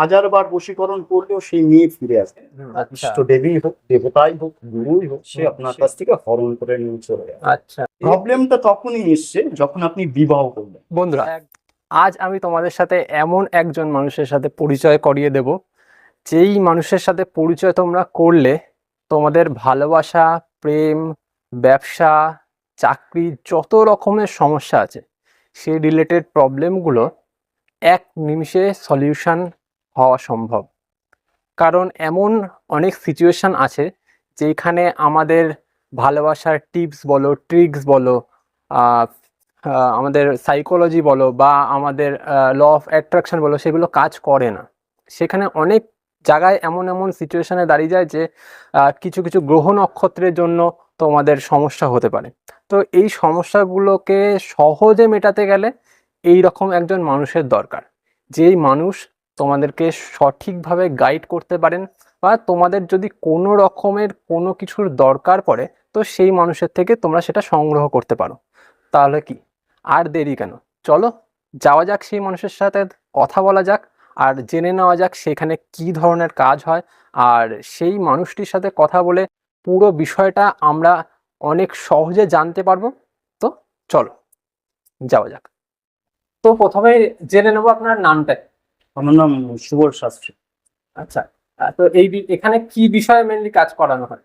হাজার বার বশীকরণ করলেও সেই নিয়ে ফিরে আসে। আচ্ছা। ইষ্ট দেবী হোক দেবতাই হোক গুরুই হোক সে আপনার কাছ থেকে হরণ করে নিয়ে চলে যায়। আচ্ছা। প্রবলেমটা তখনই এসছে যখন আপনি বিবাহ করবেন বন্ধুরা আজ আমি তোমাদের সাথে এমন একজন মানুষের সাথে পরিচয় করিয়ে দেব যেই মানুষের সাথে পরিচয় তোমরা করলে তোমাদের ভালোবাসা প্রেম ব্যবসা চাকরি যত রকমের সমস্যা আছে সেই রিলেটেড প্রবলেমগুলো এক নিমিষে সলিউশন হওয়া সম্ভব। কারণ এমন অনেক সিচুয়েশান আছে যেখানে আমাদের ভালোবাসার টিপস বলো ট্রিক্স বলো আমাদের সাইকোলজি বলো বা আমাদের ল অফ অ্যাট্রাকশন বলো, সেগুলো কাজ করে না। সেখানে অনেক জায়গায় এমন এমন সিচুয়েশানে দাঁড়িয়ে যায় যে কিছু কিছু গ্রহ নক্ষত্রের জন্য তোমাদের সমস্যা হতে পারে। তো এই সমস্যাগুলোকে সহজে মেটাতে গেলে এই রকম একজন মানুষের দরকার। যেই মানুষ তোমাদেরকে সঠিকভাবে গাইড করতে পারেন বা তোমাদের যদি কোনো রকমের কোনো কিছুর দরকার পড়ে, তো সেই মানুষের থেকে তোমরা সেটা সংগ্রহ করতে পারো। তাহলে কি? আর দেরি কেন? চলো, যাওয়া যাক সেই মানুষের সাথে, কথা বলা যাক, আর জেনে নেওয়া যাক সেখানে কি ধরনের কাজ হয়, আর সেই মানুষটির সাথে কথা বলে পুরো বিষয়টা আমরা অনেক সহজে জানতে পারব। তো চলো, যাওয়া যাক। তো প্রথমে জেনে নেব আপনার নামটা আমার নাম সুবল শাস্ত্রী আচ্ছা তো এই এখানে কি বিষয়ে মেনলি কাজ করানো হয়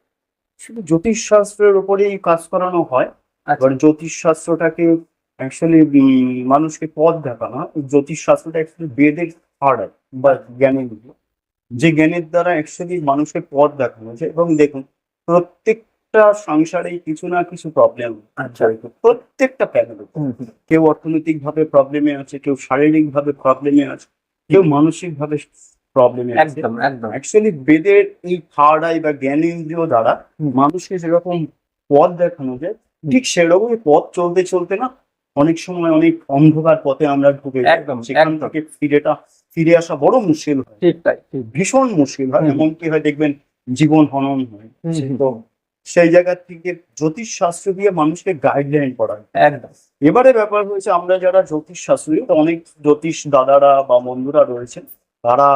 শুধু জ্যোতিষ শাস্ত্রের উপরেই কাজ করানো হয় আচ্ছা এবার জ্যোতিষ শাস্ত্রটাকে অ্যাকচুয়ালি মানুষকে পথ দেখানো হয়। জ্যোতিষ শাস্ত্রটা অ্যাকচুয়ালি বেদের আর্ট বা জ্ঞানের। যে জ্ঞানের দ্বারা অ্যাকচুয়ালি মানুষকে পথ দেখানো যায় এবং দেখুন প্রত্যেকটা সংসারেই কিছু না কিছু প্রবলেম আচ্ছা। প্রত্যেকটা হুম। কেউ অর্থনৈতিক ভাবে প্রবলেমে আছে কেউ শারীরিক ভাবে প্রবলেমে আছে কেউ মানসিক ভাবে প্রবলেমে একদম একদম। অ্যাকচুয়ালি বেদের এই আই বা জ্ঞানেন্দ্রিয় দ্বারা মানুষকে যেরকম পথ দেখানো যায়। ঠিক সেরকমই পথ চলতে চলতে না অনেক সময় অনেক অন্ধকার পথে আমরা ঢুকে একদম, সেখান। থেকে ফিরেটা ফিরে আসা বড় মুশকিল হয়। ঠিক তাই ভীষণ মুশকিল হয়। এমনকি হয় দেখবেন জীবন হনন হয়। তো সেই জায়গা থেকে জ্যোতিষ শাস্ত্র দিয়ে মানুষকে গাইডলাইন করা একদম। এবারে ব্যাপার হয়েছে আমরা যারা জ্যোতিষ শাস্ত্রী অনেক জ্যোতিষ দাদারা বা বন্ধুরা রয়েছেন তারা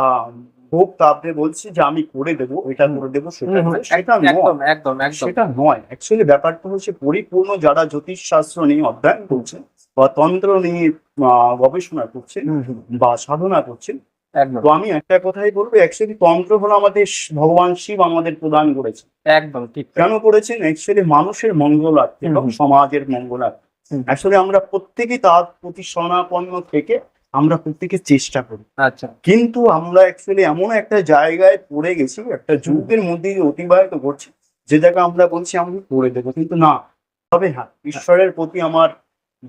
খুব তাপে বলছে যে আমি করে দেবো এটা করে দেবো সেটা একদম একদম একদম সেটা নয়। অ্যাকচুয়ালি ব্যাপারটা হচ্ছে পরিপূর্ণ যারা জ্যোতিষ শাস্ত্র নিয়ে অধ্যয়ন করছেন বা তন্ত্র নিয়ে গবেষণা করছেন বা সাধনা করছেন তো আমি একটা কথাই বলব অ্যাকচুয়ালি তন্ত্র হলো আমাদের ভগবান শিব আমাদের প্রদান করেছেন। একদম ঠিক। কেন করেছেন? অ্যাকচুয়ালি মানুষের মঙ্গলার্থে এবং সমাজের মঙ্গলার্থে আসলে আমরা প্রত্যেকেই তার প্রতি শরণাপন্ন থেকে আমরা প্রত্যেকে চেষ্টা করি। আচ্ছা। কিন্তু আমরা অ্যাকচুয়ালি এমন একটা জায়গায় পড়ে গেছি একটা যুগের মধ্যে অতিবাহিত করছি যে জায়গা আমরা বলছি আমি করে দেবো কিন্তু না। তবে হ্যাঁ ঈশ্বরের প্রতি আমার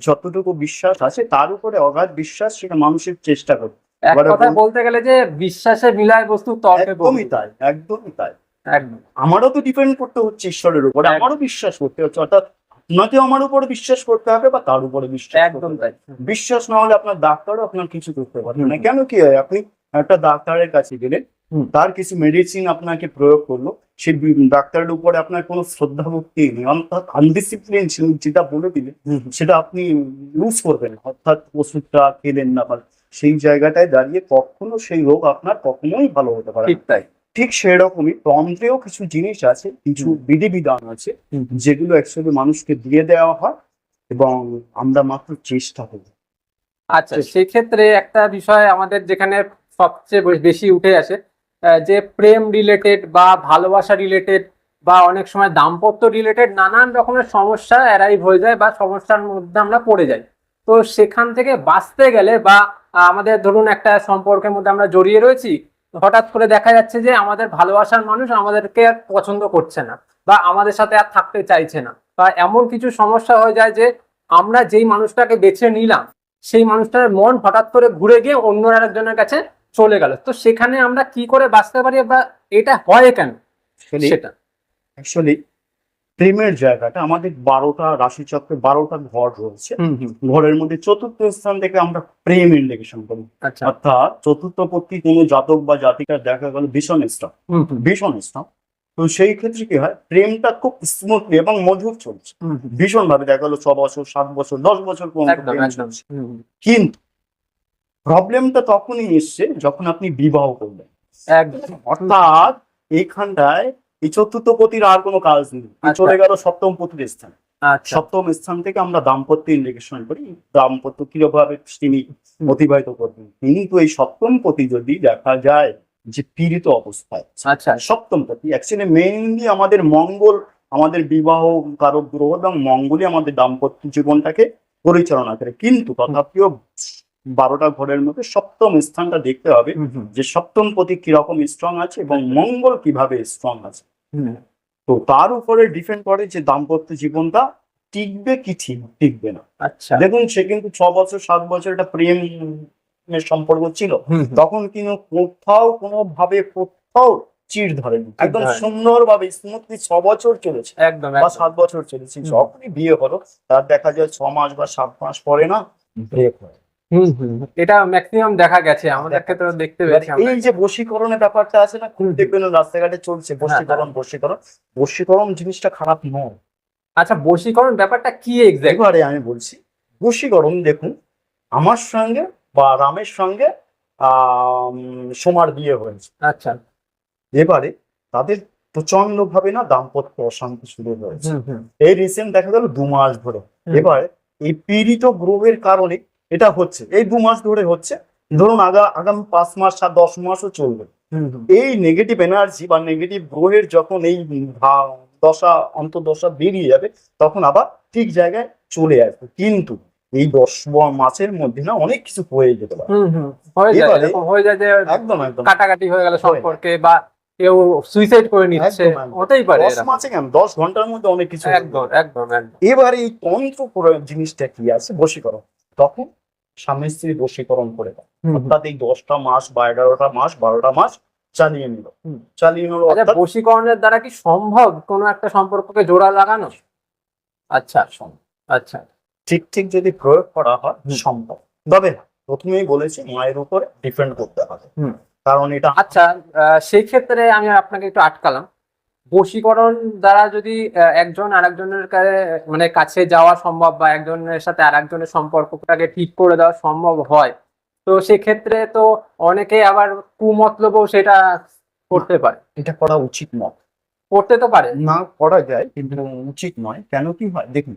যতটুকু বিশ্বাস আছে তার উপরে অগাধ বিশ্বাস সেটা মানুষের চেষ্টা করে। এক এবারে কথা বলতে গেলে যে বিশ্বাসে মিলায় বস্তু তর্কে একদমই তাই একদমই তাই। একদম। আমারও তো ডিপেন্ড করতে হচ্ছে ঈশ্বরের উপরে আমারও বিশ্বাস করতে হচ্ছে অর্থাৎ আপনাকেও আমার উপরে বিশ্বাস করতে হবে বা তার উপরে বিশ্বাস একদম তাই। বিশ্বাস না হলে আপনার ডাক্তারও আপনার কিছু করতে পারবে না। কেন কি হয় আপনি একটা ডাক্তারের কাছে গেলেন তার কিছু মেডিসিন আপনাকে প্রয়োগ করল সেই ডাক্তারের উপরে আপনার কোনো শ্রদ্ধা ভক্তি নেই অর্থাৎ আনডিসিপ্লিন যেটা বলে দিলে সেটা আপনি ইউজ করবেন অর্থাৎ ওষুধটা খেলেন না বা সেই জায়গাটায় দাঁড়িয়ে কখনো সেই রোগ আপনার কখনোই ভালো হতে পারে। ঠিক তাই। ঠিক সেরকমই তন্ত্রেও কিছু জিনিস আছে কিছু। বিধিবিধান আছে যেগুলো অ্যাকচুয়ালি মানুষকে দিয়ে দেওয়া হয় এবং আমরা মাত্র চেষ্টা করি। আচ্ছা সেক্ষেত্রে একটা বিষয় আমাদের যেখানে সবচেয়ে বেশি উঠে আসে যে প্রেম রিলেটেড বা ভালোবাসা রিলেটেড বা অনেক সময় দাম্পত্য রিলেটেড নানান রকমের সমস্যা অ্যারাইভ হয়ে যায় বা সমস্যার মধ্যে আমরা পড়ে যাই। তো সেখান থেকে বাঁচতে গেলে বা আমাদের ধরুন একটা সম্পর্কের মধ্যে আমরা জড়িয়ে রয়েছি হঠাৎ করে দেখা যাচ্ছে যে আমাদের ভালোবাসার মানুষ আমাদেরকে আর পছন্দ করছে না বা আমাদের সাথে আর থাকতে চাইছে না। বা এমন কিছু সমস্যা হয়ে যায় যে আমরা যেই মানুষটাকে বেছে নিলাম সেই মানুষটার মন হঠাৎ করে ঘুরে গিয়ে অন্য আরেকজনের কাছে চলে গেল। তো সেখানে আমরা কি করে বাঁচতে পারি বা এটা হয় কেন? সেটা। অ্যাকচুয়ালি প্রেমের জায়গাটা আমাদের বারোটা রাশিচক্রে বারোটা ঘর রয়েছে। ঘরের মধ্যে চতুর্থ স্থান থেকে আমরা প্রেম ইন্ডিকেশন করি। আচ্ছা। অর্থাৎ চতুর্থ পত্নী কোনো জাতক বা জাতিকার দেখা গেল ভীষণ হুম ভীষণ স্টাফ তো সেই ক্ষেত্রে কি হয় প্রেমটা খুব স্মুথলি এবং মধুর চলছে। ভীষণ ভাবে দেখা গেলো ছ বছর সাত বছর দশ বছর। কিন্তু প্রবলেমটা তখনই এসছে যখন আপনি বিবাহ করবেন একদম। অর্থাৎ এইখানটায় এই চতুর্থ পতির আর কোনো কাজ নেই। আচ্ছা। চলে গেল সপ্তম পতির স্থান। আচ্ছা। সপ্তম স্থান থেকে আমরা দাম্পত্য ইন্ডিকেশন করি। দাম্পত্য কীভাবে তিনি অতিবাহিত করবেন? কিন্তু এই সপ্তম পতি যদি দেখা যায় যে পীড়িত অবস্থায়। আচ্ছা। সপ্তম পতি অ্যাকচুয়ালি মেইনলি আমাদের মঙ্গল আমাদের বিবাহ কারক গ্রহ এবং মঙ্গলই আমাদের দাম্পত্য জীবনটাকে পরিচালনা করে। কিন্তু তথাপিও বারোটা ঘরের মধ্যে সপ্তম স্থানটা দেখতে হবে যে সপ্তম পতি কীরকম স্ট্রং আছে এবং মঙ্গল কীভাবে স্ট্রং আছে। তো তার উপরে ডিপেন্ড করে যে দাম্পত্য জীবনটা টিকবে কি ঠিক টিকবে না। আচ্ছা। দেখুন সে কিন্তু ছ বছর সাত বছর একটা প্রেমের সম্পর্ক ছিল। তখন কিন্তু কোথাও কোনো ভাবে কোথাও চিড় ধরেনি। একদম ধরেনি। সুন্দরভাবে স্মুথলি ছ বছর চলেছে। একদম বা সাত বছর চলেছে। যখনই বিয়ে হলো তার দেখা যায় ছ মাস বা সাত মাস পরে না ব্রেক হয়। এটা ম্যাক্সিমাম দেখা গেছে আমাদের ক্ষেত্রে দেখতে পেয়েছি এই যে বশীকরণের ব্যাপারটা আছে না খুব। দেখবেন রাস্তাঘাটে চলছে বশীকরণ বশীকরণ। বশীকরণ জিনিসটা খারাপ নয়। আচ্ছা বশীকরণ ব্যাপারটা কি এক্সাক্ট আমি বলছি বশীকরণ দেখুন আমার সঙ্গে বা রামের সঙ্গে আহ সোমার বিয়ে হয়েছে। আচ্ছা। এবারে তাদের প্রচণ্ড ভাবে না দাম্পত্য অশান্তি শুরু হয়েছে। এই রিসেন্ট দেখা গেল দু মাস ধরে। এবার এই পীড়িত গ্রহের কারণে এটা হচ্ছে এই দু মাস ধরে হচ্ছে। ধরুন আগা আগামী পাঁচ মাস আর দশ মাসও চলবে। এই নেগেটিভ এনার্জি বা নেগেটিভ গ্রহের যখন এই দশা অন্তর্দশা বেরিয়ে যাবে তখন আবার ঠিক জায়গায় চলে আসবে। কিন্তু এই দশ মাসের মধ্যে না অনেক কিছু হয়ে যেতে পারে। হয়ে যায়। যে একদম একদম। কাটাকাটি হয়ে গেল সম্পর্কে বা কেউ সুইসাইড করে নিচ্ছে। হতেই পারে দশ মাসে কেন? দশ ঘণ্টার মধ্যে অনেক কিছু একদম একদম এবারে এই তন্ত্র জিনিসটা কি আছে? বশীকরণ। তখন স্বামী স্ত্রী বশীকরণ করে দেয়। অর্থাৎ এই দশটা মাস বা এগারোটা মাস বারোটা মাস চালিয়ে নিল। চালিয়ে নিল আচ্ছা অর্থাৎ বশীকরণের দ্বারা কি সম্ভব কোনো একটা সম্পর্ককে জোড়া লাগানো? আচ্ছা আচ্ছা। ঠিক ঠিক যদি প্রয়োগ করা হয় সম্ভব। তবে প্রথমেই বলেছি মায়ের উপর ডিপেন্ড করতে হবে। কারণ এটা আচ্ছা সেই ক্ষেত্রে আমি আপনাকে একটু আটকালাম। বশীকরণ দ্বারা যদি একজন আরেকজনের মানে কাছে যাওয়া সম্ভব বা একজনের সাথে আরেকজনের সম্পর্কটাকে ঠিক করে দেওয়া সম্ভব হয় তো সেক্ষেত্রে তো অনেকে আবার কুমতলবও সেটা করতে পারে। এটা করা উচিত নয়। করতে তো পারে। না করা যায় কিন্তু উচিত নয়। কেন কি হয়? দেখুন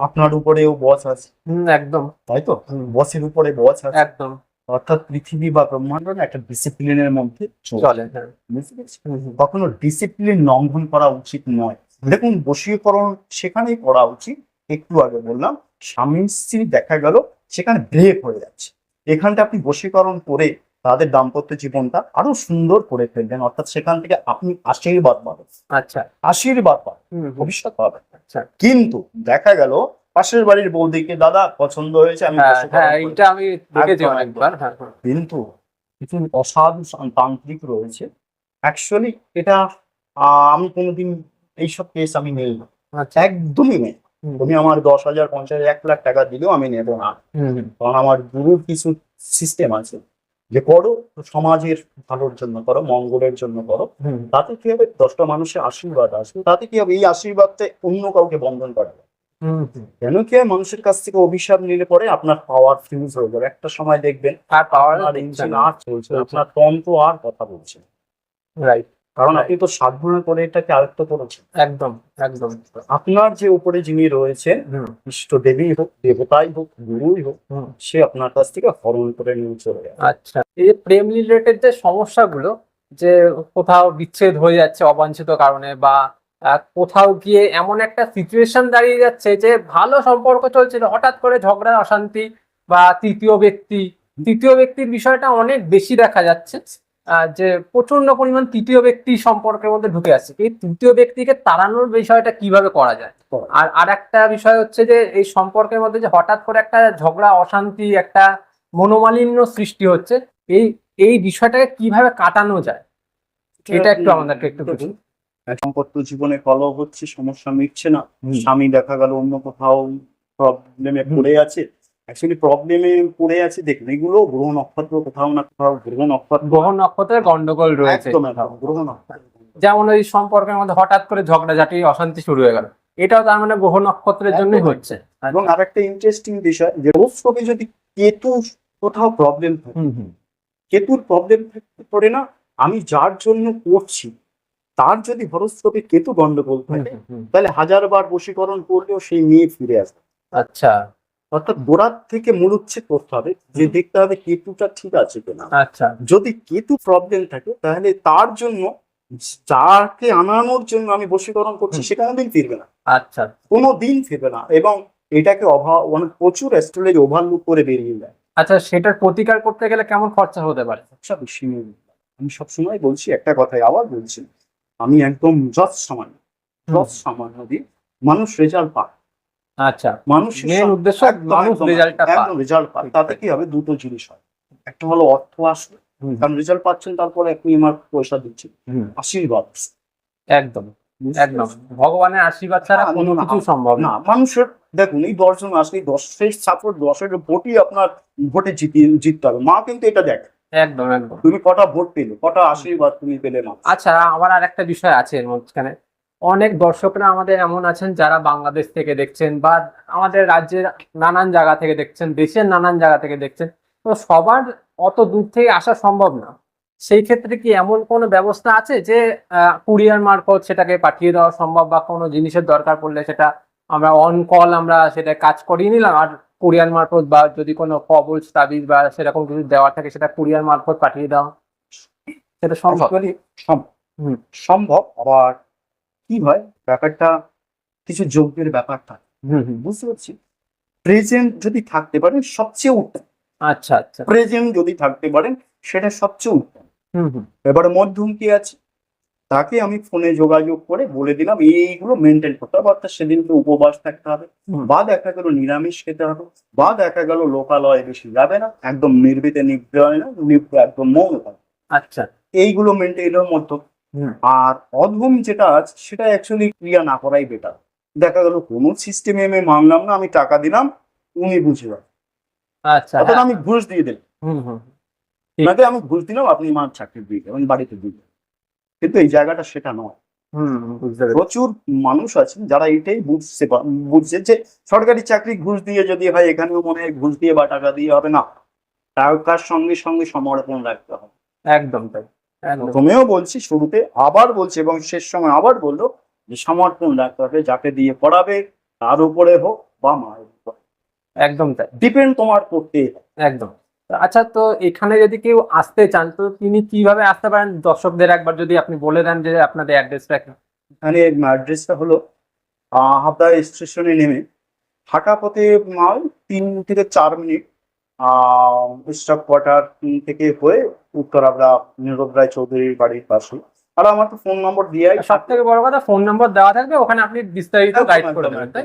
আপনার উপরেও বস আছে। একদম। তাই তো? বসের উপরে বস আছে। একদম। অর্থাৎ পৃথিবী বা ব্রহ্মাণ্ড না একটা ডিসিপ্লিনের মধ্যে চলে। হ্যাঁ। কখনো ডিসিপ্লিন লঙ্ঘন করা উচিত নয়। দেখুন বশীকরণ সেখানেই করা উচিত। একটু আগে বললাম স্বামী স্ত্রী দেখা গেল সেখানে ব্রেক হয়ে যাচ্ছে। এখানটা আপনি বশীকরণ করে তাদের দাম্পত্য জীবনটা আরও সুন্দর করে ফেলবেন অর্থাৎ সেখান থেকে আপনি আশীর্বাদ পাবেন। আচ্ছা। আশীর্বাদ পাবেন। ভবিষ্যৎ পাবেন। আচ্ছা। কিন্তু দেখা গেল পাশের বাড়ির বৌদিকে দাদা পছন্দ হয়েছে আমি হ্যাঁ হ্যাঁ করি। এইটা আমি দেখেছি অনেকবার হ্যাঁ। কিন্তু কিছু অসাধু তান্ত্রিক রয়েছে। অ্যাকচুয়ালি এটা আমি কোনোদিন এইসব কেস আমি নেই। না। আচ্ছা। একদমই নেই। তুমি আমার দশ হাজার পঞ্চাশ এক লাখ টাকা দিলেও আমি নেব না। কারণ আমার গুরুর কিছু সিস্টেম আছে। যে করো সমাজের ভালোর জন্য করো মঙ্গলের জন্য করো। তাতে কি হবে? দশটা মানুষের আশীর্বাদ আসবে। তাতে কি হবে? এই আশীর্বাদটা অন্য কাউকে বন্ধন করা। কেন কি হয় মানুষের কাছ থেকে অভিশাপ নিলে পরে আপনার পাওয়ার ফিউজ হয়ে যাবে। একটা সময় দেখবেন আর পাওয়ার আপনার ইঞ্জিন আর চলছে আপনার তন্ত্র আর কথা বলছে। রাইট কারণ. আপনি তো সাধনা করে এটাকে আয়ত্ত করেছেন। একদম একদম। আপনার যে উপরে যিনি রয়েছেন হুম, ইষ্ট দেবী হোক দেবতাই হোক গুরুই হোক সে আপনার কাছ থেকে হরণ করে নিয়ে চলে যায়। আচ্ছা। এই প্রেম রিলেটেড যে সমস্যাগুলো যে কোথাও বিচ্ছেদ হয়ে যাচ্ছে অবাঞ্ছিত কারণে বা কোথাও গিয়ে এমন একটা সিচুয়েশন দাঁড়িয়ে যাচ্ছে যে ভালো সম্পর্ক চলছিল হঠাৎ করে ঝগড়া অশান্তি বা তৃতীয় ব্যক্তি। তৃতীয় ব্যক্তির বিষয়টা অনেক বেশি দেখা যাচ্ছে যে প্রচণ্ড পরিমাণ তৃতীয় ব্যক্তি সম্পর্কের মধ্যে ঢুকে আসছে এই তৃতীয় ব্যক্তিকে তাড়ানোর বিষয়টা কীভাবে করা যায়? আর আর একটা বিষয় হচ্ছে যে এই সম্পর্কের মধ্যে যে হঠাৎ করে একটা ঝগড়া অশান্তি একটা মনোমালিন্য সৃষ্টি হচ্ছে এই এই বিষয়টাকে কীভাবে কাটানো যায়? এটা একটু আমাদেরকে একটু দেখুন, দাম্পত্য জীবনে কলহ হচ্ছে সমস্যা মিটছে না। স্বামী দেখা গেল অন্য কোথাও প্রবলেমে। পড়ে আছে। অ্যাকচুয়ালি প্রবলেমে পড়ে আছে দেখুন এগুলো গ্রহ নক্ষত্র কোথাও না কোথাও গ্রহ নক্ষত্র গ্রহ নক্ষত্রের গন্ডগোল রয়েছে। গ্রহ নক্ষত্র। যেমন ওই সম্পর্কের মধ্যে হঠাৎ করে ঝগড়াঝাটি অশান্তি শুরু হয়ে গেল। এটাও তার মানে গ্রহ নক্ষত্রের জন্যই হচ্ছে। এবং আরেকটা ইন্টারেস্টিং বিষয় যে হরোস্কোপে যদি কেতু কোথাও প্রবলেম থাকে কেতুর প্রবলেম পারে না আমি যার জন্য করছি তার যদি হরস্কোপে কেতু গন্ডগোল থাকে। তাহলে হাজার বার বশীকরণ করলেও সেই মেয়ে ফিরে আসবে আচ্ছা। অর্থাৎ গোড়ার থেকে মূল উচ্ছেদ করতে হবে যে দেখতে হবে কেতুটা ঠিক আছে কিনা। আচ্ছা। যদি কেতু প্রবলেম থাকে তাহলে তার জন্য যাকে আনানোর জন্য আমি বশীকরণ করছি। সেটা কোনোদিন ফিরবে না। আচ্ছা। কোনো দিন ফিরবে না এবং এটাকে অভাব মানে প্রচুর অ্যাস্ট্রোলজি ওভারলুক করে বেরিয়ে যায়। আচ্ছা সেটার প্রতিকার করতে গেলে কেমন খরচা হতে পারে? আচ্ছা বেশি। আমি সবসময় বলছি একটা কথাই আবার বলছি। আমি একদম যত সামান্য যত সামান্য দিয়ে মানুষ রেজাল্ট পায়। আচ্ছা মানুষের মেন উদ্দেশ্য মানুষ রেজাল্টটা পায়। রেজাল্ট পায়। তাতে কি হবে? দুটো জিনিস হয়। একটা হলো অর্থ আসবে। কারণ রেজাল্ট পাচ্ছেন তারপরে আপনি আমার পয়সা দিচ্ছেন। আশীর্বাদ। একদম একদম। ভগবানের আশীর্বাদ ছাড়া কোনো কিছু সম্ভব না। না মানুষের দেখুন এই দশজন আসলে দশের সাপোর্ট দশের ভোটই আপনার ভোটে জিতিয়ে জিততে হবে। মা কিন্তু এটা দেখ। একদম একদম। তুমি কটা ভোট পেলে? কটা আশীর্বাদ তুমি পেলে আচ্ছা আমার আর একটা বিষয় আছে এর মাঝখানে। অনেক দর্শকরা আমাদের এমন আছেন যারা বাংলাদেশ থেকে দেখছেন বা আমাদের রাজ্যের নানান জায়গা থেকে দেখছেন দেশের নানান জায়গা থেকে দেখছেন। তো সবার অত দূর থেকে আসা সম্ভব না। সেই ক্ষেত্রে কি এমন কোনো ব্যবস্থা আছে যে কুরিয়ার মারফত সেটাকে পাঠিয়ে দেওয়া সম্ভব বা কোনো জিনিসের দরকার পড়লে সেটা আমরা অন কল আমরা সেটা কাজ করিয়ে নিলাম? আর কুরিয়ার মারফত বা যদি কোনো কবচ তাবিজ বা সেরকম কিছু দেওয়ার থাকে সেটা কুরিয়ার মারফত পাঠিয়ে দেওয়া সেটা সম্ভব। সম্ভব আবার কি হয়? ব্যাপারটা কিছু যোগ্যের ব্যাপার থাকে। বুঝতে পারছি? প্রেজেন্ট যদি থাকতে পারেন সবচেয়ে উত্তম। আচ্ছা আচ্ছা। প্রেজেন্ট যদি থাকতে পারেন সেটা সবচেয়ে উত্তম। হুম হুম। এবারে মধ্যম কি আছে। তাকে আমি ফোনে যোগাযোগ করে বলে দিলাম এইগুলো মেনটেন করতে হবে। অর্থাৎ সেদিনকে উপবাস থাকতে হবে। বা দেখা গেল নিরামিষ খেতে হবে বা দেখা গেল লোকালয়ে বেশি যাবে না একদম নির্বিতে নির্ভয় না একদম মৌন থাকবে আচ্ছা। এইগুলো মেনটেনের মধ্যে। হুম। আর অধম যেটা আছে সেটা অ্যাকচুয়ালি ক্রিয়া না করাই বেটার দেখা গেল কোনো সিস্টেমে আমি মানলাম না আমি টাকা দিলাম উনি বুঝে আচ্ছা হ্যাঁ। আমি ঘুষ দিয়ে দিলাম। হুম আমি ঘুষ দিলাম আপনি আমার চাকরি দিয়ে দেবেন বাড়িতে দিয়ে কিন্তু এই জায়গাটা সেটা নয়। প্রচুর মানুষ আছেন যারা এটাই বুঝছে বুঝছে যে সরকারি চাকরি ঘুষ দিয়ে যদি হয় এখানেও মনে হয় ঘুষ দিয়ে বা টাকা দিয়ে হবে না। টাকার সঙ্গে সঙ্গে সমর্পণ রাখতে হবে। একদম তাই প্রথমেও বলছি শুরুতে আবার বলছি এবং শেষ সময় আবার বলল যে সমর্পণ রাখতে হবে যাকে দিয়ে পড়াবে তার উপরে হোক বা মায়ের উপরে একদম তাই। ডিপেন্ড তোমার করতে একদম। আচ্ছা তো এখানে যদি কেউ আসতে চান তো তিনি কীভাবে আসতে পারেন? দর্শকদের একবার যদি আপনি বলে দেন যে আপনাদের অ্যাড্রেসটা এখানে অ্যাড্রেসটা হলো হাবড়া স্টেশনে নেমে হাঁটা পথে মাল তিন থেকে চার মিনিট স্টপ কোয়ার্টার থেকে হয়ে উত্তর আমরা নীরব রায় চৌধুরীর বাড়ির পাশে। আর আমার তো ফোন নম্বর দিয়ে সব থেকে বড় কথা ফোন নম্বর দেওয়া থাকবে ওখানে আপনি বিস্তারিত গাইড করে দেবেন তাই?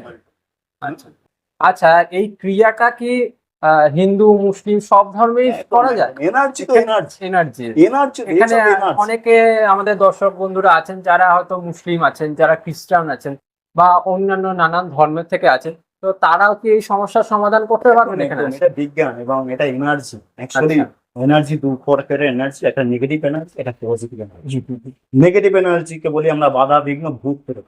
আচ্ছা। আচ্ছা এই ক্রিয়াটা কি হিন্দু মুসলিম সব ধর্মেই করা যায় এনার্জি তো এনার্জি এনার্জি এনার্জি এখানে অনেকে আমাদের দর্শক বন্ধুরা আছেন যারা হয়তো মুসলিম আছেন যারা খ্রিস্টান আছেন বা অন্যান্য নানান ধর্মের থেকে আছেন তো তারাও কি এই সমস্যার সমাধান করতে পারবেন এখানে? এটা বিজ্ঞান এবং এটা এনার্জি অ্যাকচুয়ালি। এনার্জি দু প্রকারের এনার্জি একটা নেগেটিভ এনার্জি একটা পজিটিভ এনার্জি নেগেটিভ এনার্জিকে বলি আমরা বাধা বিঘ্ন ভূত হুম।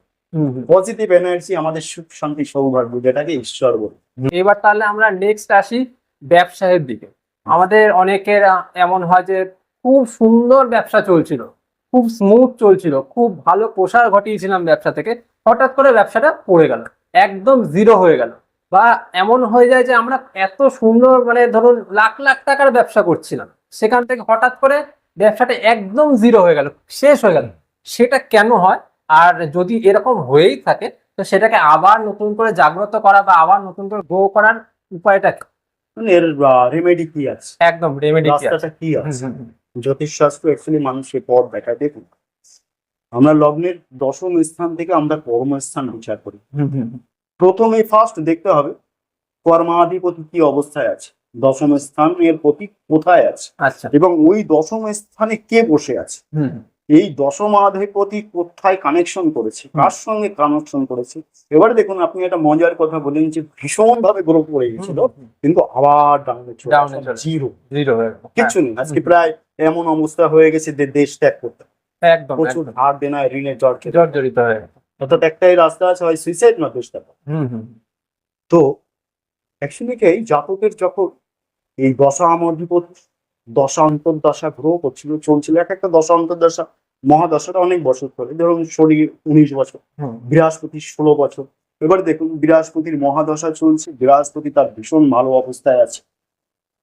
পজিটিভ এনার্জি আমাদের সুখ শান্তি সৌভাগ্য যেটাকে ঈশ্বর বলি। এবার তাহলে আমরা নেক্সট আসি ব্যবসায়ের দিকে। আমাদের অনেকের এমন হয় যে খুব সুন্দর ব্যবসা চলছিল খুব স্মুথ চলছিল খুব ভালো প্রসার ঘটিয়েছিলাম ব্যবসা থেকে হঠাৎ করে ব্যবসাটা পড়ে গেল একদম জিরো হয়ে গেল। বা এমন হয়ে যায় যে আমরা এত সুন্দর মানে ধরুন লাখ লাখ টাকার ব্যবসা করছিলাম সেখান থেকে হঠাৎ করে ব্যবসাটা একদম জিরো হয়ে গেল শেষ হয়ে গেল। সেটা কেন হয়? আর যদি এরকম হয়েই থাকে তো সেটাকে আবার নতুন করে জাগ্রত করা বা আবার নতুন করে গ্রো করার উপায়টা কি? মানে এর রেমেডি কি আছে? একদম রেমেডি কি আছে? জ্যোতিষ শাস্ত্র অ্যাকচুয়ালি মানুষকে পথ দেখায় দেখুন আমরা লগ্নের দশম স্থান থেকে আমরা কর্মস্থান বিচার করি। প্রথমে ফার্স্ট দেখতে হবে কর্মাধিপতি কি অবস্থায় আছে? দশম স্থান এর প্রতি কোথায় আছে? আচ্ছা। এবং ওই দশম স্থানে কে বসে আছে? এই দশম আধিপতি কোথায় কানেকশন করেছে? কার সঙ্গে কানেকশন করেছে? এবারে দেখুন আপনি একটা মজার কথা বলেন যে ভীষণ ভাবে গ্রো করে গেছিল কিন্তু আবার ডাউনে। জিরো জিরো হয়ে নেই আজকে প্রায় এমন অবস্থা হয়ে গেছে যে দেশ ত্যাগ করতে একদম প্রচুর। ধার দেনায় ঋণের জড় জর্জরিত হয়ে। অর্থাৎ একটাই রাস্তা আছে হয় সুইসাইড না হুম তো অ্যাকচুয়ালি এই জাতকের যখন এই দশা অধিপতি দশা অন্তর্দশা গ্রহ করছিল চলছিল। এক একটা দশা অন্তর্দশা মহাদশাটা অনেক বছর ধরে। ধরুন শনি উনিশ বছর বৃহস্পতি ষোলো বছর। এবার দেখুন বৃহস্পতির মহাদশা চলছে বৃহস্পতি তার ভীষণ ভালো অবস্থায় আছে।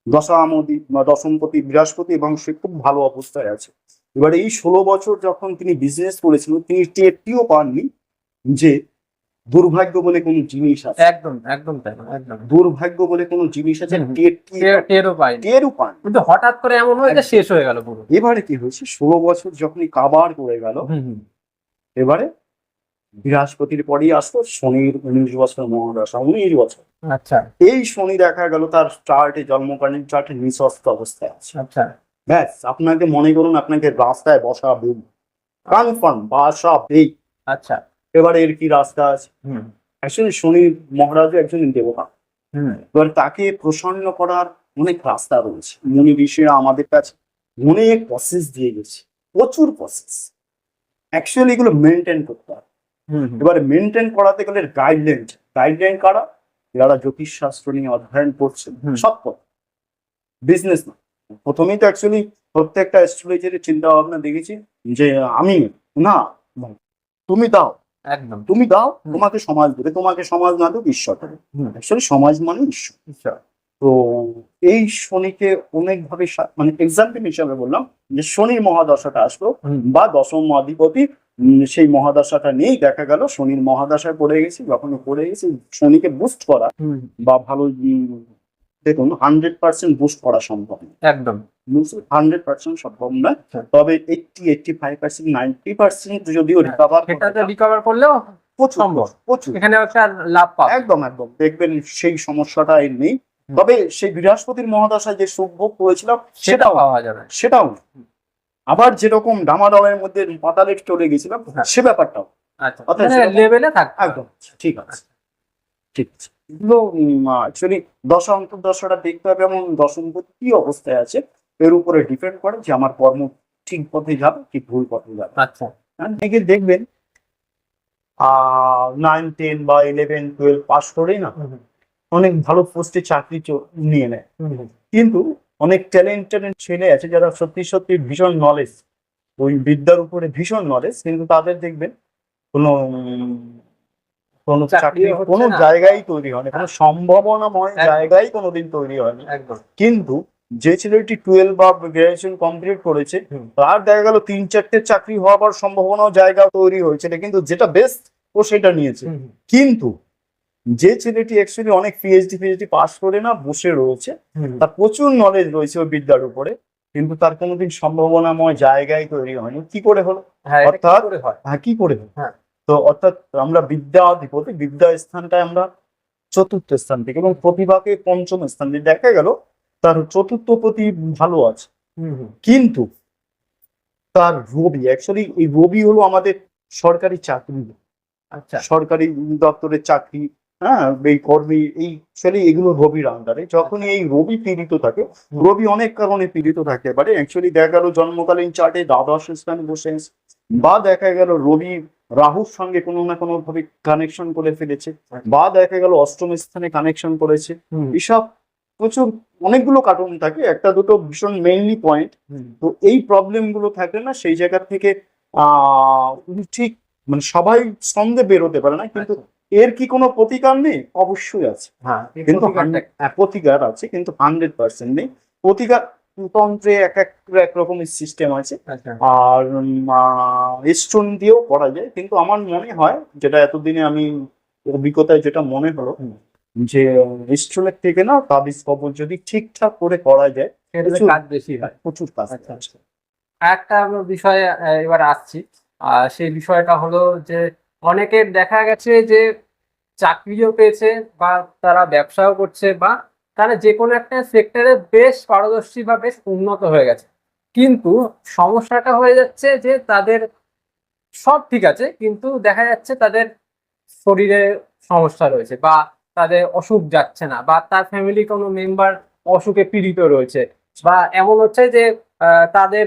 দশা আমদি বা দশমপতি বৃহস্পতি এবং সে খুব ভালো অবস্থায় আছে। এবার এই ষোলো বছর যখন তিনি বিজনেস করেছিলেন তিনি টেরটিও পাননি যে দুর্ভাগ্য বলে কোনো জিনিস আছে? একদম একদম তাই একদম। দুর্ভাগ্য বলে কোনো জিনিস আছে? টেরও টেরও পান কিন্তু হঠাৎ করে এমন হয়ে যে শেষ হয়ে গেল পুরো। এবারে কি হয়েছে? ষোলো বছর যখনই কাবার করে গেল এবারে বৃহস্পতির পরেই আসতো শনির উনিশ বছর মহাদশা উনিশ বছর। আচ্ছা। এই শনি দেখা গেল তার চার্টে জন্মকালীন চার্টে নিঃস্বস্থ অবস্থায় আছে। আচ্ছা। ব্যাস আপনাকে মনে করুন আপনাকে রাস্তায় বসাবে কনফার্ম বাসাবেই আচ্ছা। এবারে এর কি রাস্তা আছে অ্যাকচুয়ালি শনি মহারাজ একজন দেবতা। এবার তাকে প্রসন্ন করার অনেক রাস্তা রয়েছে। মুনি ঋষিরা আমাদের কাছে অনেক প্রসেস দিয়ে গেছে। প্রচুর প্রসেস অ্যাকচুয়ালি এগুলো মেনটেন করতে হবে হুম এবারে মেনটেন করাতে গেলে গাইডলাইন গাইডলাইন কারা? যারা জ্যোতিষ শাস্ত্র নিয়ে অধ্যয়ন করছে সব পথ বিজনেস না প্রথমেই তো অ্যাকচুয়ালি প্রত্যেকটা অ্যাস্ট্রোলজারের চিন্তা ভাবনা দেখেছি যে আমি না তুমি দাও। একদম। তুমি দাও তোমাকে সমাজ দেবে তোমাকে সমাজ না দেবে ঈশ্বর দেবে। অ্যাকচুয়ালি সমাজ মানে ঈশ্বর। তো এই শনিকে অনেকভাবে মানে এক্সাম্পল হিসাবে বললাম যে শনির মহাদশাটা আসলো বা দশম অধিপতি সেই মহাদশাটা নেই দেখা গেল শনির মহাদশায় পড়ে গেছি যখন পড়ে গেছি শনিকে বুস্ট করা বা ভালো দেখুন হান্ড্রেড পার্সেন্ট বুস্ট করা সম্ভব একদম। হান্ড্রেড পার্সেন্ট সম্ভব না। তবে eighty eighty five percent ninety percent যদিও রিকভার সেটাতে রিকভার করলেও প্রচুর সম্ভব। প্রচুর। এখানে একটা লাভ পাবে। একদম একদম। দেখবেন সেই সমস্যাটা এর নেই। তবে সেই বৃহস্পতির মহাদশায় যে সুখ ভোগ করেছিলাম সেটা সেটাও পাওয়া যাবে। সেটাও আবার যেরকম ডামাডলের মধ্যে পাতালে চলে গেছিলাম হ্যাঁ। সে ব্যাপারটাও। আচ্ছা। অর্থাৎ মানে লেভেলে থাকবে একদম ঠিক আছে। ঠিক আছে। এগুলো অ্যাকচুয়ালি দশা অন্তর্দশাটা দেখতে হবে এবং দশমপতি কি অবস্থায় আছে এর উপরে ডিপেন্ড করে যে আমার কর্ম ঠিক পথে যাবে কি ভুল পথে যাবে। আচ্ছা। অনেকে দেখবেন আহ নাইন টেন বা ইলেভেন টুয়েলভ পাস করেই না অনেক ভালো পোস্টে চাকরি নিয়ে নেয়। কিন্তু অনেক ট্যালেন্টেড ছেলে আছে যারা সত্যি সত্যি ভীষণ নলেজ ওই বিদ্যার উপরে ভীষণ নলেজ কিন্তু তাদের দেখবেন কোনো কোনো চাকরি কোনো জায়গায় তৈরি হয়নি কোনো সম্ভাবনাময় জায়গায় কোনোদিন তৈরি হয়নি কিন্তু যে ছেলেটি টুয়েলভ বা গ্রাজুয়েশন কমপ্লিট করেছে তার দেখা গেল তিন চারটে চাকরি হওয়ার সম্ভাবনা জায়গা তৈরি হয়েছিল কিন্তু যেটা বেস্ট ও সেটা নিয়েছে। কিন্তু যে ছেলেটি অ্যাকচুয়ালি অনেক পিএইচডি পিএইচডি পাস করে না বসে রয়েছে। তার প্রচুর নলেজ রয়েছে ওই বিদ্যার উপরে। কিন্তু তার কোনোদিন সম্ভাবনাময় জায়গায় তৈরি হয়নি। কি করে হলো? হ্যাঁ অর্থাৎ- হ্যাঁ কি করে হলো? হ্যাঁ। তো অর্থাৎ আমরা বিদ্যা অধিপতি বিদ্যা স্থানটায় আমরা চতুর্থ স্থান থেকে এবং প্রতিভাকে পঞ্চম স্থান দিয়ে দেখা গেল তার চতুর্থ প্রতি ভালো আছে। কিন্তু তার রবি অ্যাকচুয়ালি এই রবি হলো আমাদের সরকারি চাকরি। আচ্ছা। সরকারি দপ্তরের চাকরি হ্যাঁ এই কর্মী এই ছেলে এগুলো রবির আন্ডারে যখনই এই রবি পীড়িত থাকে রবি অনেক কারণে পীড়িত থাকে। এবারে অ্যাকচুয়ালি দেখা গেল জন্মকালীন চার্টে দ্বাদশ স্থানে বসে বা দেখা গেল রবি রাহুর সঙ্গে কোনো না কোনো ভাবে কানেকশন করে ফেলেছে। বা দেখা গেল অষ্টম স্থানে কানেকশন করেছে। এসব প্রচুর অনেকগুলো কার্টুন থাকে একটা দুটো ভীষণ মেইনলি পয়েন্ট তো এই প্রবলেমগুলো থাকলে না সেই জায়গা থেকে আহ ঠিক মানে সবাই সঙ্গে বেরোতে পারে না কিন্তু এর কি কোনো প্রতিকার নেই? অবশ্যই আছে। হ্যাঁ কিন্তু হ্যাঁ, প্রতিকার আছে কিন্তু হান্ড্রেড পার্সেন্ট নেই। প্রতিকার তন্ত্রে এক এক এক রকমের সিস্টেম আছে। আচ্ছা। আর স্টোন দিয়েও করা যায়। কিন্তু আমার মনে হয় যেটা এতদিনে আমি অভিজ্ঞতায় যেটা মনে হলো যে স্টোনের থেকে না তাবিজ কবর যদি ঠিকঠাক করে করা যায় কাজ বেশি হয়। প্রচুর কাজ আচ্ছা, আছে একটা বিষয়ে এবার আসছি। আর সেই বিষয়টা হলো যে অনেকের দেখা গেছে যে চাকরিও পেয়েছে বা তারা ব্যবসাও করছে বা তারা যে কোনো একটা সেক্টরে বেশ পারদর্শী বা বেশ উন্নত হয়ে গেছে। কিন্তু সমস্যাটা হয়ে যাচ্ছে যে তাদের সব ঠিক আছে, কিন্তু দেখা যাচ্ছে তাদের শরীরে সমস্যা রয়েছে বা তাদের অসুখ যাচ্ছে না বা তার ফ্যামিলি কোনো মেম্বার অসুখে পীড়িত রয়েছে বা এমন হচ্ছে যে তাদের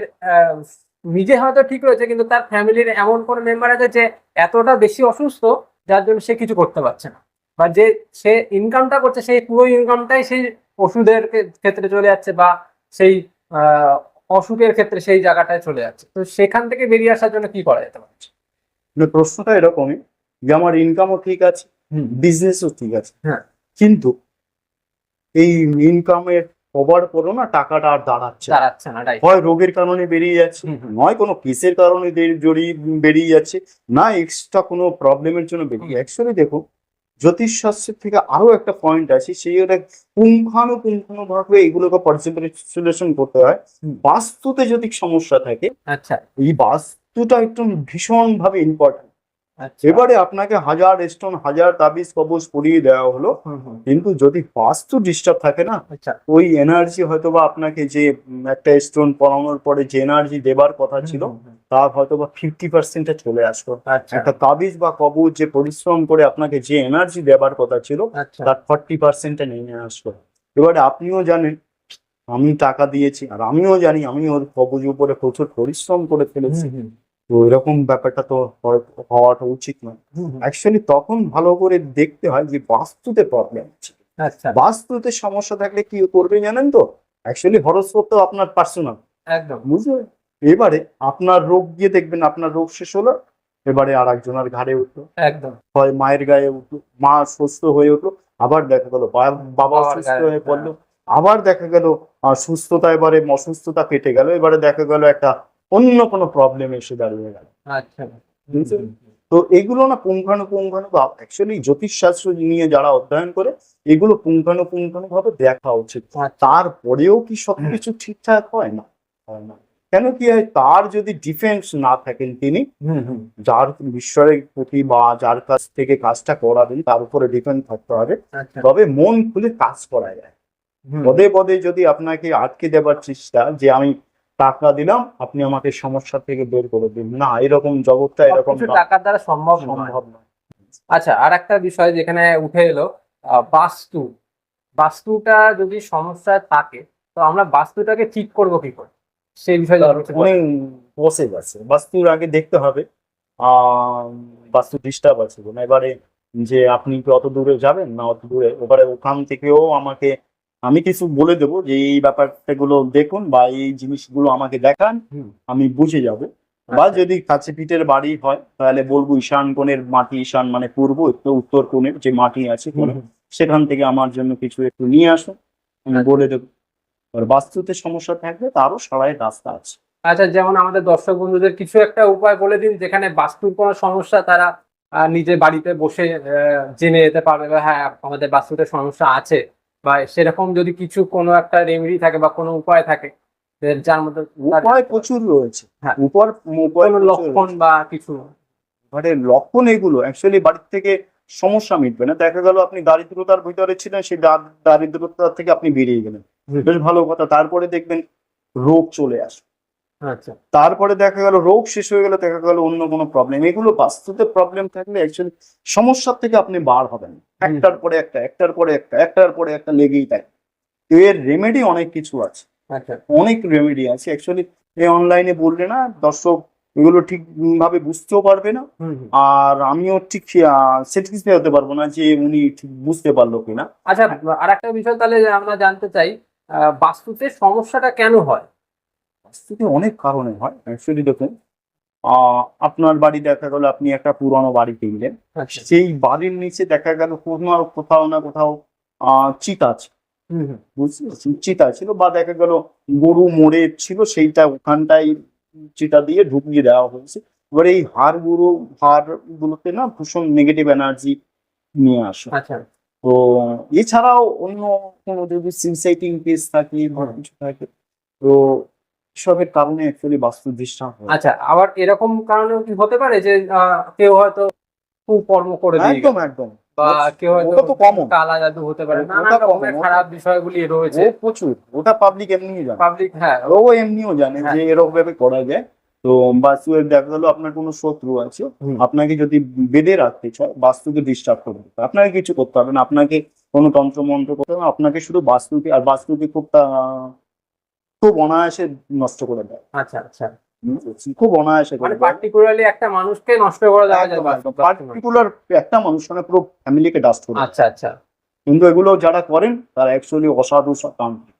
নিজে হয়তো ঠিক রয়েছে কিন্তু তার ফ্যামিলির এমন কোনো মেম্বার আছে যে এতটা বেশি অসুস্থ যার জন্য সে কিছু করতে পারছে না। বা যে সে ইনকামটা করছে সেই পুরো ইনকামটাই সেই ওষুধের ক্ষেত্রে চলে যাচ্ছে বা সেই অসুখের ক্ষেত্রে সেই জায়গাটায় চলে যাচ্ছে তো সেখান থেকে বেরিয়ে আসার জন্য কি করা যেতে পারে মানে প্রশ্নটা এরকমই যে আমার ইনকামও ঠিক আছে বিজনেসও ঠিক আছে হ্যাঁ। কিন্তু এই ইনকামের কভার করো না টাকাটা আর দাঁড়াচ্ছে। দাঁড়াচ্ছে না হয় রোগের কারণে বেরিয়ে যাচ্ছে। নয় কোনো কেসের কারণে জড়িয়ে বেরিয়ে যাচ্ছে না এক্সট্রা কোনো প্রবলেমের জন্য বেরিয়ে অ্যাকচুয়ালি দেখো জ্যোতিষ শাস্ত্রের থেকে আরও একটা পয়েন্ট আছে সেই ওটা পুঙ্খানু পুঙ্খানু ভাবে এগুলোকে পর্যবেক্ষণ করতে হয়। বাস্তুতে যদি সমস্যা থাকে আচ্ছা। এই বাস্তুটা একটু ভীষণ ভাবে ইম্পর্টেন্ট এবারে আপনাকে হাজার স্টোন হাজার তাবিজ কবজ পরিয়ে দেওয়া হলো। কিন্তু যদি বাস্তু ডিস্টার্ব থাকে না আচ্ছা। ওই এনার্জি হয়তো বা আপনাকে যে একটা স্টোন পড়ানোর পরে যে এনার্জি দেবার কথা ছিল তার হয়তো বা ফিফটি পার্সেন্টে চলে আসলো। আচ্ছা। একটা তাবিজ বা কবজ যে পরিশ্রম করে আপনাকে যে এনার্জি দেবার কথা ছিল আচ্ছা। তার ফর্টি পার্সেন্টে নেমে আসলো। এবারে আপনিও জানেন আমি টাকা দিয়েছি আর আমিও জানি আমি ওর কবজ উপরে প্রচুর পরিশ্রম করে ফেলেছি। তো এরকম ব্যাপারটা তো হওয়াটা উচিত নয়। অ্যাকচুয়ালি তখন ভালো করে দেখতে হয় যে বাস্তুতে প্রবলেম আছে আচ্ছা। বাস্তুতে সমস্যা থাকলে কি করবে জানেন তো? অ্যাকচুয়ালি হরস্কোপ তো আপনার পার্সোনাল একদম। বুঝলেন? এবারে আপনার রোগ গিয়ে দেখবেন আপনার রোগ শেষ হলো এবারে আর একজনের ঘাড়ে উঠল। একদম। হয় মায়ের গায়ে উঠল মা সুস্থ হয়ে উঠল আবার দেখা গেল বাবা সুস্থ হয়ে পড়ল আবার দেখা গেল সুস্থতা এবারে অসুস্থতা কেটে গেল এবারে দেখা গেল একটা অন্য কোনো প্রবলেম এসে দাঁড়িয়ে গেল। আচ্ছা। তো এগুলো না পুঙ্খানুপুঙ্খানু অ্যাকচুয়ালি জ্যোতিষ শাস্ত্র নিয়ে যারা অধ্যয়ন করে এগুলো পুঙ্খানুপুঙ্খানু ভাবে দেখা উচিত। আচ্ছা। তারপরেও কি সবকিছু ঠিকঠাক হয় না? হয় না। কেন কি হয়? তার যদি ডিফেন্স না থাকেন তিনি হুম, হুম। যার ঈশ্বরের প্রতি বা যার কাছ থেকে কাজটা করাবেন তার উপরে ডিপেন্ড থাকতে হবে। আচ্ছা। তবে মন খুলে কাজ করা যায়। পদে পদে যদি আপনাকে আটকে দেবার চেষ্টা যে আমি টাকা দিলাম আপনি আমাকে সমস্যা থেকে বের করে দিন। না এরকম জগৎটা এরকম টাকার দ্বারা সম্ভব সম্ভব নয়। আচ্ছা আর একটা বিষয় যেখানে উঠে এলো বাস্তু। বাস্তুটা যদি সমস্যায় থাকে তো আমরা বাস্তুটাকে ঠিক করব কি করে? সেই বিষয়ে প্রসেস আছে। বাস্তুর আগে দেখতে হবে আহ বাস্তু ডিস্টার্ব আছে এবারে যে আপনি কি অত দূরে যাবেন না অত দূরে? এবারে ওখান থেকেও আমাকে আমি কিছু বলে দেবো যে এই ব্যাপারটাগুলো দেখুন বা এই জিনিসগুলো আমাকে দেখান আমি বুঝে যাব বা আচ্ছা। যদি কাছে পিঠের বাড়ি হয় তাহলে বলব ঈশান কোণের মাটি ঈশান মানে পূর্ব একটু উত্তর কোণের যে মাটি আছে। সেখান থেকে আমার জন্য কিছু একটু নিয়ে আসুন আমি। বলে দেবো আর বাস্তুতে সমস্যা থাকবে তারও সবাই রাস্তা আছে আচ্ছা যেমন আমাদের দর্শক বন্ধুদের কিছু একটা উপায় বলে দিন যেখানে বাস্তুর কোনো সমস্যা তারা নিজে বাড়িতে বসে জেনে যেতে পারবে বা হ্যাঁ আমাদের বাস্তুতে সমস্যা আছে বা সেরকম যদি কিছু কোনো একটা রেমেডি থাকে বা কোনো উপায় থাকে যার মধ্যে উপায় প্রচুর রয়েছে। হ্যাঁ। উপর উপায় লক্ষণ বা কিছু। মানে লক্ষণ এগুলো অ্যাকচুয়ালি বাড়ির থেকে সমস্যা মিটবে না। দেখা গেল আপনি দারিদ্রতার ভিতরে ছিলেন সেই দারিদ্রতা থেকে আপনি বেরিয়ে গেলেন। বেশ ভালো কথা। তারপরে দেখবেন রোগ চলে আসে আচ্ছা তারপরে দেখা গেল রোগ শেষ হয়ে গেলে দেখা গেল অন্য কোনো প্রবলেম এগুলো বাস্তুতে প্রবলেম থাকলে অ্যাকচুয়ালি সমস্যার থেকে আপনি বার হবেন। একটার পরে একটা একটার পরে একটা একটার পরে একটা লেগেই থাকে। তো এর রেমেডি অনেক কিছু আছে। আচ্ছা। অনেক রেমেডি আছে। অ্যাকচুয়ালি এই অনলাইনে বললে না দর্শক এগুলো ঠিক ভাবে বুঝতেও পারবে না। আর আমিও ঠিক স্যাটিসফাই হতে পারব না যে উনি ঠিক বুঝতে পারল কিনা। আচ্ছা আর একটা বিষয় তাহলে আমরা জানতে চাই আহ, বাস্তুতে সমস্যাটা কেন হয়? বাস্তুতে অনেক কারণে হয় অ্যাকচুয়ালি দেখুন আপনার বাড়ি দেখা গেল আপনি একটা পুরনো বাড়ি কিনলেন। আচ্ছা। সেই বাড়ির নিচে দেখা গেল কোনো কোথাও না কোথাও চিতা আছে চিতা ছিল বা দেখা গেল গরু মরে ছিল সেইটা ওখানটায় চিতা দিয়ে ঢুকিয়ে দেওয়া হয়েছে। এবার এই হাড়গুলো হাড় গুলোতে না ভীষণ নেগেটিভ এনার্জি নিয়ে আসে। আচ্ছা। তো এছাড়াও অন্য কোনো যদি সিনসাইটিং কেস থাকে কিছু থাকে তো সবের কারণে অ্যাকচুয়ালি বাস্তু ডিস্টার্ব আচ্ছা আবার এরকম কারণেও কি হতে পারে যে কেউ হয়তো কুকর্ম করে দিয়ে একদম একদম। বা কেউ হয়তো তো common। কালা জাদু হতে পারে। নানা common, রকমের খারাপ বিষয়গুলি রয়েছে। প্রচুর। ওটা পাবলিক এমনিই জানে। পাবলিক হ্যাঁ। ও এমনিও জানে হ্যাঁ। যে এরকম ভাবে করা যায়। তো বাস্তুয়ের দেখা গেলো আপনার কোনো শত্রু আছে? আপনাকে যদি বেঁধে রাখতে চায় বাস্তুকে ডিস্টার্ব করবে। আপনাকে কিছু করতে হবে না। আপনাকে কোনো তন্ত্র মন্ত্র করতে হবে না, আপনাকে শুধু বাস্তুকে আর বাস্তুকে খুব তা- খুব অনায়াসে নষ্ট করে দেয়। আচ্ছা আচ্ছা। খুব অনায়াসে মানে পার্টিকুলারলি একটা মানুষকে নষ্ট করে দেওয়া যায়। পার্টিকুলার একটা মানুষ মানে পুরো ফ্যামিলিকে ডাস্ট করে আচ্ছা আচ্ছা। কিন্তু এগুলো যারা করেন তারা অ্যাকচুয়ালি অসাধু তান্ত্রিক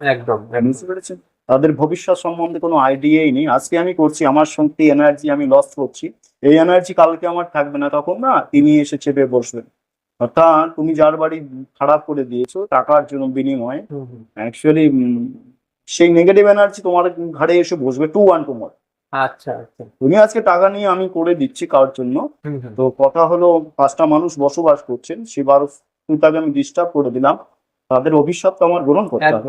একদম বুঝতে পেরেছেন? তাদের ভবিষ্যৎ সম্বন্ধে কোনো আইডিয়াই নেই। আজকে আমি করছি আমার সঙ্গে এনার্জি আমি লস করছি। এই এনার্জি কালকে আমার থাকবে না তখন না তিনি এসে চেপে বসবেন অর্থাৎ তুমি যার বাড়ি খারাপ করে দিয়েছ টাকার জন্য বিনিময়ে। অ্যাকচুয়ালি সেই নেগেটিভ এনার্জি তোমার ঘাড়ে এসে বসবে টু ওয়ান টু আচ্ছা আচ্ছা। তুমি আজকে টাকা নিয়ে আমি করে দিচ্ছি কারোর জন্য। তো কথা হলো পাঁচটা মানুষ বসবাস করছেন সে বারো তাকে আমি ডিস্টার্ব করে দিলাম। তাদের অভিশাপ তো আমার গ্রহণ করতে হবে।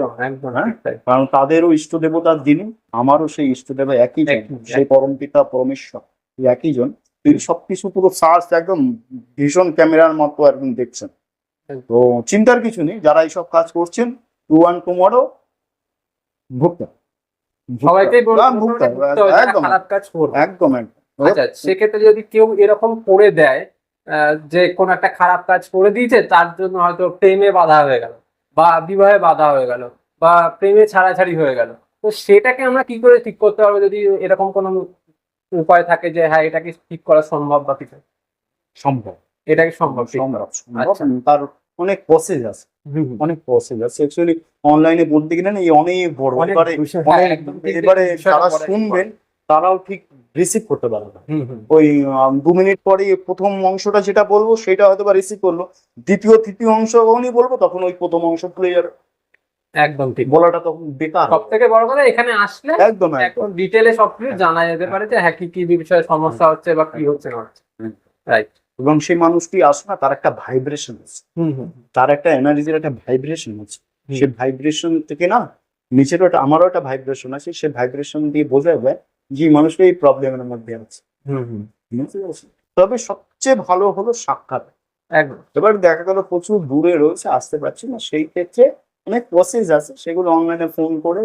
হ্যাঁ? কারণ তাদেরও ইষ্ট দেবতার দিনই আমারও সেই ইষ্ট দেবতা একই জন সেই পরম পিতা পরমেশ্বর একই জন। তিনি সবকিছু পুরো সার্চ একদম ভীষণ ক্যামেরার মতো একদম দেখছেন। তো চিন্তার কিছু নেই যারা এইসব কাজ করছেন টু ওয়ান টুমরো হবে। সবাইকেই যারা একদম খারাপ কাজ করবে একদম একদম আচ্ছা সেক্ষেত্রে যদি কেউ এরকম করে দেয় আহ, যে কোন একটা খারাপ কাজ করে দিয়েছে তার জন্য হয়তো প্রেমে বাধা হয়ে গেল বা বিবাহে বাধা হয়ে গেল বা প্রেমে ছাড়াছাড়ি হয়ে গেল তো সেটাকে আমরা কি করে ঠিক করতে পারব যদি এরকম কোনো উপায় থাকে যে হ্যাঁ এটাকে ঠিক করা সম্ভব বা কিছু সম্ভব এটাকে সম্ভব সম্ভব করা। সম্ভব। আচ্ছা। তার অনেক প্রসেস আছে। অনেক প্রসেস আছে। অ্যাকচুয়ালি অনলাইনে বলতে গেলে না এই অনেক বড় এবারে হ্যাঁ, এবারে যারা শুনবেন তারাও ঠিক রিসিভ করতে পারবে। ওই দু মিনিট পরে প্রথম অংশটা যেটা বলব সেটা হয়তো বা রিসিভ করল। দ্বিতীয় তৃতীয় অংশ যখনই বলব তখন ওই প্রথম অংশ ভুলে যাবে একদম ঠিক। বলাটা তখন বেকার। সব থেকে বড় কথা এখানে আসলে একদম একদম। এখন ডিটেলে সবকিছু জানা যেতে পারে যে হ্যাঁ কি কি বিষয়ে সমস্যা হচ্ছে বা কি হচ্ছে না হচ্ছে। রাইট এবং সেই মানুষটি আসে না তার একটা ভাইব্রেশন আছে। হুম হুম তার একটা এনার্জির একটা ভাইব্রেশন আছে। সেই ভাইব্রেশন থেকে না নিচেরও একটা আমারও একটা ভাইব্রেশন আছে। সেই ভাইব্রেশন দিয়ে বোঝা যায় যে এই মানুষটা এই প্রবলেমের মধ্যে আছে? তবে সবচেয়ে ভালো হলো সাক্ষাৎ। একদম। এবার দেখা গেল প্রচুর দূরে রয়েছে আসতে পারছি না। সেই ক্ষেত্রে অনেক প্রসেস আছে সেগুলো অনলাইনে ফোন করে।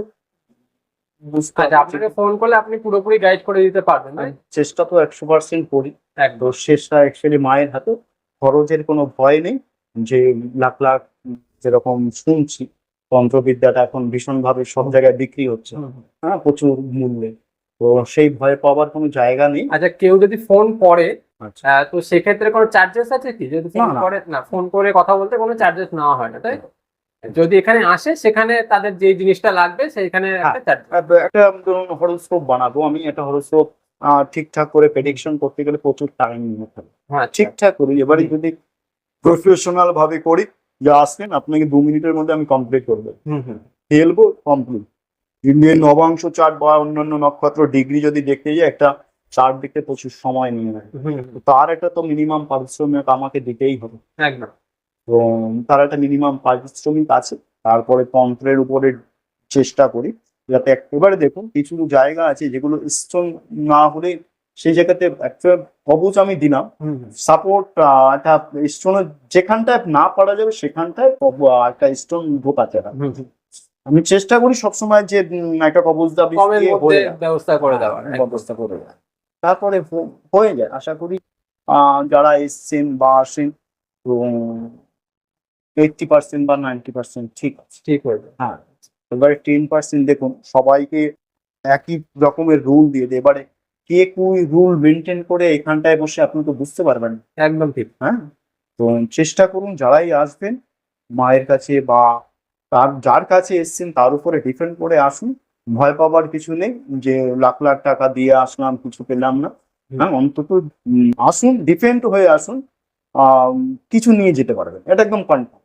আপনাকে ফোন করলে আপনি পুরোপুরি গাইড করে দিতে পারবেন চেষ্টা তো একশো পার্সেন্ট করি। একদম। শেষটা অ্যাকচুয়ালি মায়ের হাতে। খরচের কোনো ভয় নেই। যে লাখ লাখ যেরকম শুনছি তন্ত্রবিদ্যাটা এখন ভীষণভাবে সব জায়গায় বিক্রি হচ্ছে। হ্যাঁ প্রচুর মূল্যে। তো সেই ভয় পাওয়ার কোনো জায়গা নেই। আচ্ছা কেউ যদি ফোন করে আচ্ছা। তো সেক্ষেত্রে কোনো চার্জেস আছে কি? যদি ফোন। করে না ফোন করে কথা বলতে কোনো চার্জেস নেওয়া হয় না তাই? যদি এখানে আসে সেখানে তাদের যে জিনিসটা লাগবে সেখানে একটা হরোস্কোপ বানাবো আমি একটা হরোস্কোপ ঠিকঠাক করে প্রেডিকশন করতে গেলে প্রচুর টাইম নিয়ে থাকে হ্যাঁ ঠিকঠাক করি। এবারে যদি প্রফেশনাল ভাবে করি যে আসেন আপনাকে দু মিনিটের মধ্যে আমি কমপ্লিট করে দেবো। হুম হুম। ফেলব কমপ্লিট ইন্ডিয়ান নবাংশ চার্ট বা অন্যান্য নক্ষত্র ডিগ্রি যদি দেখতে যাই একটা চার্ট দেখতে প্রচুর সময় নিয়ে নেয়। তার একটা তো মিনিমাম পারিশ্রমিক আমাকে দিতেই হবে। একদম। তো তার একটা মিনিমাম পারিশ্রমিক আছে তারপরে তন্ত্রের উপরে চেষ্টা করি যাতে একেবারে দেখুন কিছু জায়গা আছে যেগুলো স্ট্রং না হলে সেই জায়গাতে একটা কবচ আমি দিলাম। সাপোর্ট একটা স্টোনের যেখানটায় না পারা যাবে সেখানটায় একটা স্টোন ঢোকাতে। আমি চেষ্টা করি সবসময় যে একটা কবচ দাবি ব্যবস্থা করে দেওয়ার একদম। ব্যবস্থা করে দেওয়া। তারপরে হয়ে যায় আশা করি আহ, যারা এসছেন বা আসেন তো এইটটি পার্সেন্ট বা নাইনটি পার্সেন্ট ঠিক আছে? ঠিক হয়ে যাবে। হ্যাঁ এবারে টেন পার্সেন্ট দেখুন সবাইকে একই রকমের রুল দিয়ে দেয়। এবারে কে কুই রুল মেনটেন করে এখানটায় বসে আপনি তো বুঝতে পারবেন। একদম ঠিক। হ্যাঁ তো চেষ্টা করুন যারাই আসবেন মায়ের কাছে বা তার যার কাছে এসছেন তার উপরে ডিপেন্ড করে আসুন। ভয় পাবার কিছু নেই যে লাখ লাখ টাকা দিয়ে আসলাম কিছু পেলাম না। হ্যাঁ অন্তত আসুন ডিপেন্ড হয়ে আসুন কিছু নিয়ে যেতে পারবেন। এটা একদম কনফার্ম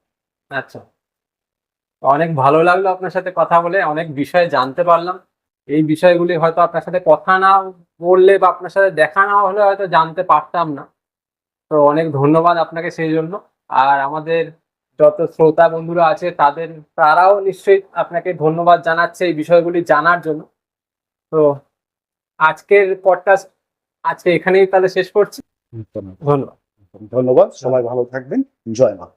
আচ্ছা। অনেক ভালো লাগল আপনার সাথে কথা বলে অনেক বিষয় জানতে পারলাম। এই বিষয়গুলি হয়তো আপনার সাথে কথা না বললে বা আপনার সাথে দেখা না হলে হয়তো জানতে পারতাম না। তো অনেক ধন্যবাদ আপনাকে সেই জন্য। আর আমাদের যত শ্রোতা বন্ধুরা আছে তাদের তারাও নিশ্চয়ই আপনাকে ধন্যবাদ জানাচ্ছে এই বিষয়গুলি জানার জন্য। তো আজকের পডকাস্ট আজকে এখানেই তাহলে শেষ করছি। ধন্যবাদ। ধন্যবাদ। সবাই ভালো থাকবেন। জয় মা